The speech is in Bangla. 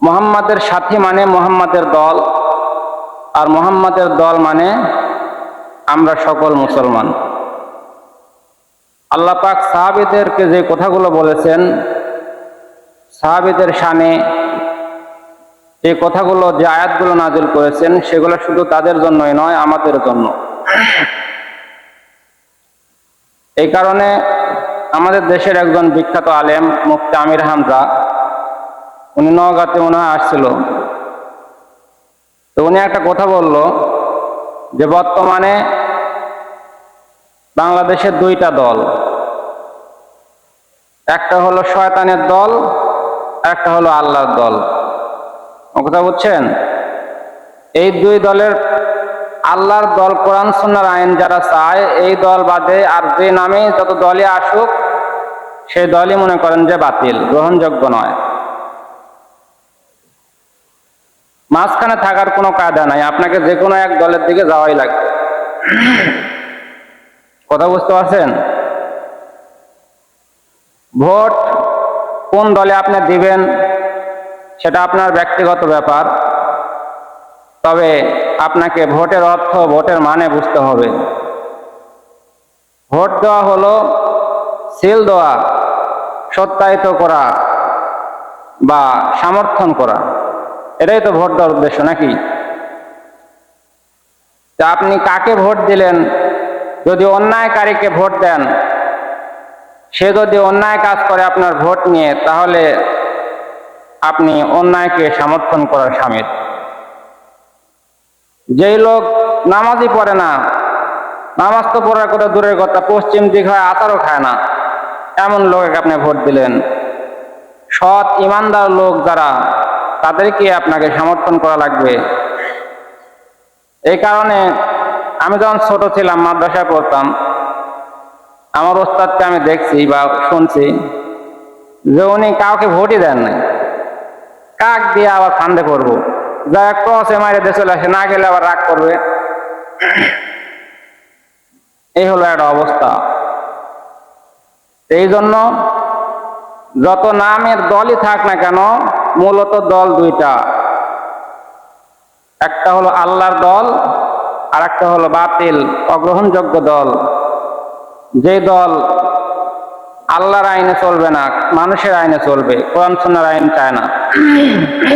মোহাম্মদের সাথী মানে মোহাম্মদের দল, আর মোহাম্মদের দল মানে আমরা সকল মুসলমান। আল্লাহ পাক সাহাবিদেরকে যে কথাগুলো বলেছেন, সাহাবিদের শানে এই কথাগুলো যে আয়াতগুলো নাজিল করেছেন, সেগুলো শুধু তাদের জন্যই নয়, আমাদের জন্য। এই কারণে আমাদের দেশের একজন বিখ্যাত আলেম মুফতি আমির হামজা উনি নওগাঁতে মনে হয় আসছিল। তো উনি একটা কথা বলল যে বর্তমানে বাংলাদেশের দুইটা দল। একটা হলো শয়তানের দল, একটা হলো আল্লাহর দল। কথা বুঝছেন? এই দুই দলের আল্লাহর দল, কোরআন সুন্নার আইন যারা চায়, এই দল বাদে আর যে নামে যত দলই আসুক, সেই দলই মনে করেন যে বাতিল, গ্রহণযোগ্য নয়। মাঝখানে থাকার কোনো কায়দা নাই। আপনাকে যে কোনো এক দলের দিকে যাওয়াই লাগবে। কথা বুঝতে পারছেন? ভোট কোন দলে আপনি দিবেন সেটা আপনার ব্যক্তিগত ব্যাপার, তবে আপনাকে ভোটের অর্থ, ভোটের মানে বুঝতে হবে। ভোট দেওয়া হলো, সিল দেওয়া, সত্যায়িত করা বা সমর্থন করা। এটাই তো ভোট দেওয়ার উদ্দেশ্য নাকি? তা আপনি কাকে ভোট দিলেন? যদি অন্যায়কারীকে ভোট দেন, সে যদি অন্যায় কাজ করে আপনার ভোট নিয়ে, তাহলে আপনি অন্যায়কে সমর্থন করার স্বামীর। যেই লোক নামাজই পড়ে না, নামাজ তো পড়ার করে দূরের কথা, পশ্চিম দিক হয় আচারও খায় না, এমন লোককে আপনি ভোট দিলেন। সৎ ইমানদার লোক যারা তাদেরকে আপনাকে সমর্থন করা লাগবে। এই কারণে আমি যখন ছোট ছিলাম, মাদ্রাসায় পড়তাম, আমার ওস্তাদকে আমি দেখছি বা শুনছি যে উনি কাউকে ভোটই দেন নাই। কাক দিয়ে আবার ফান্দে করব। যা ক্রসে মারে দিয়ে চলে আসে, না গেলে আবার রাগ করবে। এই হলো একটা অবস্থা। এই জন্য যত নামের দলই থাক না কেন মূলত দল দুইটা। একটা হলো আল্লাহর দল আর একটা হলো বাতিল, অগ্রহণযোগ্য দল। যে দল আল্লাহর আইনে চলবে না, মানুষের আইনে চলবে, কোরআন সন্ন্যার আইন চায় না।